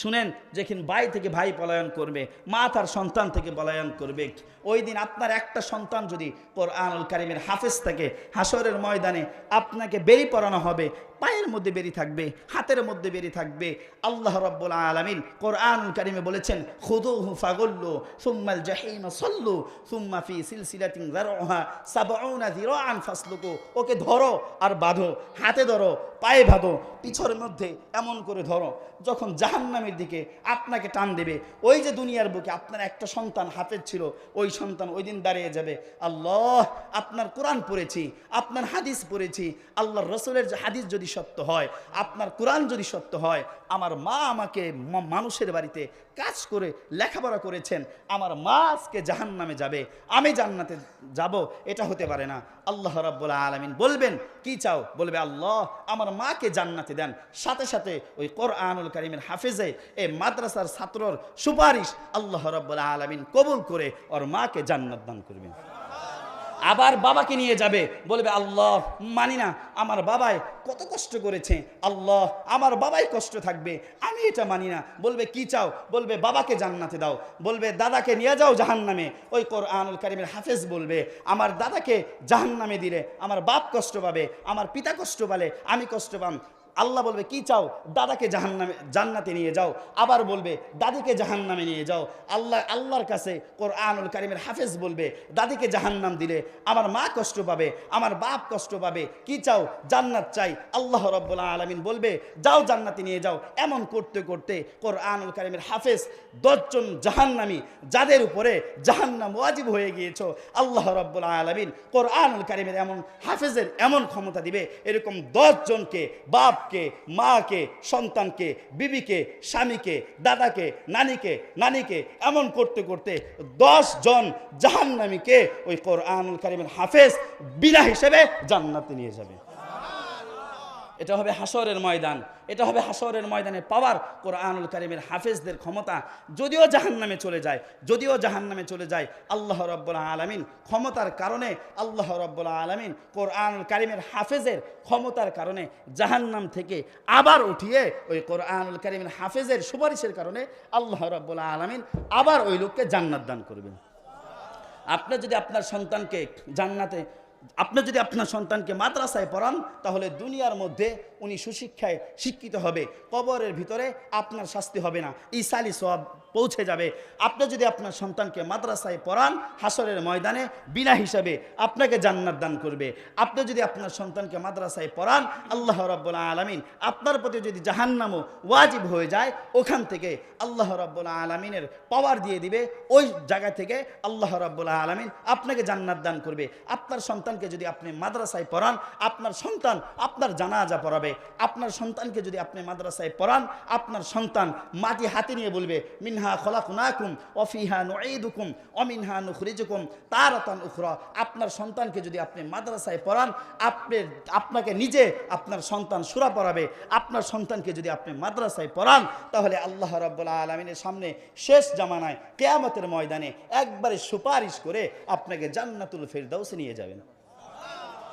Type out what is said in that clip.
শুনেন, যেখানে ভাই থেকে ভাই পলায়ন করবে, মা তার সন্তান থেকে পলায়ন করবে। ওই দিন আপনার একটা সন্তান যদি কোরআনুল কারিমের হাফেজ থাকে হাসরের ময়দানে আপনাকে বেরি পড়ানো হবে, পায়ের মধ্যে বেরি থাকবে, হাতের মধ্যে বেরি থাকবে। আল্লাহ রব্বুল আলমিন কোরআনুল কারিমে বলেছেন, খুদুহু ফাগুল্লু সুম্মাল জাহিম সল্লু সুম্মা ফি ফাসলুকু। ওকে ধরো আর বাঁধো, হাতে ধরো, পায়ে বাঁধো, পিছর মধ্যে এমন করে ধরো। যখন জাহান্নামের দিকে আপনাকে টান দেবে। ওই যে দুনিয়ার বুকে আপনার একটা সন্তান হাফেজ ছিল, ওই সন্তান ওই দিন দাঁড়িয়ে যাবে। আল্লাহ, আপনার কোরআন পড়েছি, আপনার হাদিস পড়েছি, আল্লাহর রসুলের হাদিস যদি সত্য হয়, আপনার কোরআন যদি সত্য হয়, আমার মা আমাকে মানুষের বাড়িতে কাজ করে, লেখাপড়া করেছেন, আমার মা আজকে জাহান নামে যাবে, আমি জান্নাতে যাব, এটা হতে পারে না। আল্লাহ রাব্বুল আলামিন বলবেন, কি চাও? বলবে, আল্লাহ, আমার মাকে জান্নাতে দেন। সাথে সাথে ওই কোরআনুল কারিমের হাফেজে এই মাদ্রাসার ছাত্রর সুপারিশ আল্লাহ রাব্বুল আলামিন কবুল করে ওর মাকে জান্নাত দান করবেন আবার বাবাকে নিয়ে যাবে, বলবে, আল্লাহ, মানি না, আমার বাবাই কত কষ্ট করেছে। আল্লাহ, আমার বাবাই কষ্ট থাকবে, আমি এটা মানি না। বলবে, কি চাও? বলবে, বাবাকে জান্নাতে দাও। বলবে, দাদাকে নিয়ে যাও জাহান্নামে। ওই কোরআনুল কারিমের হাফেজ বলবে, আমার দাদাকে জাহান্নামে দিলে, আমার বাপ কষ্ট পাবে, আমার পিতা কষ্ট পালে, আমি কষ্ট পাম। আল্লাহ বলবে, কি চাও? দাদাকে জাহান্নামে, জান্নাতে নিয়ে যাও। আবার বলবে, দাদিকে জাহান্নামে নিয়ে যাও। আল্লাহ, আল্লাহর কাছে কোরআনুল কারিমের হাফেজ বলবে, দাদিকে জাহান্নাম দিলে আমার মা কষ্ট পাবে, আমার বাপ কষ্ট পাবে। কি চাও? জান্নাত চাই। আল্লাহ রব্বুল্লাহ আলমিন বলবে, যাও জান্নাতে নিয়ে যাও। এমন করতে করতে কোরআনুল কারিমের হাফেজ দশজন জাহান্নামি, যাদের উপরে জাহান্নাম ওয়াজিব হয়ে গিয়েছো, আল্লাহ রব্বুল আলমিন কোরআনুল কারিমের এমন হাফেজের এমন ক্ষমতা দিবে, এরকম দশজনকে বাপকে, মাকে, সন্তানকে, বিবিকে, স্বামীকে, দাদাকে, নানিকে নানিকে এমন করতে করতে দশ জন জাহান্নামীকে ওই কোরআনুল কারিমের হাফেজ বিনা হিসেবে জান্নাতে নিয়ে যাবে। এটা হবে হাসরের ময়দান, এটা হবে হাসরের ময়দানে পাওয়ার কোরআনুল কারিমের হাফেজদের ক্ষমতা। যদিও জাহান্নামে চলে যায়, যদিও জাহান্নামে চলে যায়, আল্লাহ রব্বুল্লাহ আলমিন ক্ষমতার কারণে, আল্লাহ রব্বুল্লাহ আলমিন কোরআনুল কারিমের হাফেজের ক্ষমতার কারণে জাহান্নাম থেকে আবার উঠিয়ে ওই কোরআনুল কারিমের হাফেজের সুপারিশের কারণে আল্লাহ রব্বুল্লাহ আলমিন আবার ওই লোককে জান্নাত দান করবেন। আপনার যদি আপনার সন্তানকে জান্নাতে আপনি যদি আপনার সন্তানকে মাদ্রাসায় পড়ান, তাহলে দুনিয়ার মধ্যে উনি সুশিক্ষায় শিক্ষিত হবে। কবরের ভিতরে আপনার শাস্তি হবে না। ইসালি সব পৌঁছে যাবে। আপনি যদি আপনার সন্তানকে মাদ্রাসায় পড়ান হাসরের ময়দানে বিনা হিসাবে আপনাকে জান্নাত দান করবে। আপনি যদি আপনার সন্তানকে মাদ্রাসায় পড়ান, আল্লাহ রাব্বুল্লাহ আলমিন আপনার প্রতি যদি জাহান্নামও ওয়াজিব হয়ে যায়, ওখান থেকে আল্লাহ রাব্বুল্লাহ আলমিনের পাওয়ার দিয়ে দিবে। ওই জায়গা থেকে আল্লাহ রাব্বুল্লাহ আলমিন আপনাকে জান্নাত দান করবে। আপনার সন্তানকে যদি আপনি মাদ্রাসায় পড়ান, আপনার সন্তান আপনার জানাজা পড়াবে। আপনার সন্তানকে যদি আপনি মাদ্রাসায় পড়ান, আপনার সন্তান মাটি হাতে নিয়ে বলবে, মিনহা খলাকুনাকুম অফিহা নুঈদুকুম অমিনহা নুখরিজুকুম তারাতান উখরা। আপনার সন্তানকে যদি আপনি মাদ্রাসায় পড়ান, আপনি, আপনাকে নিজে আপনার সন্তান সুরা পড়াবে। আপনার সন্তানকে যদি আপনি মাদ্রাসায় পড়ান, তাহলে আল্লাহ রাব্বুল্লাহ আলমিনের সামনে শেষ জামানায়, কেয়ামতের ময়দানে একবারে সুপারিশ করে আপনাকে জান্নাতুল ফেরদাউসে নিয়ে যাবেন।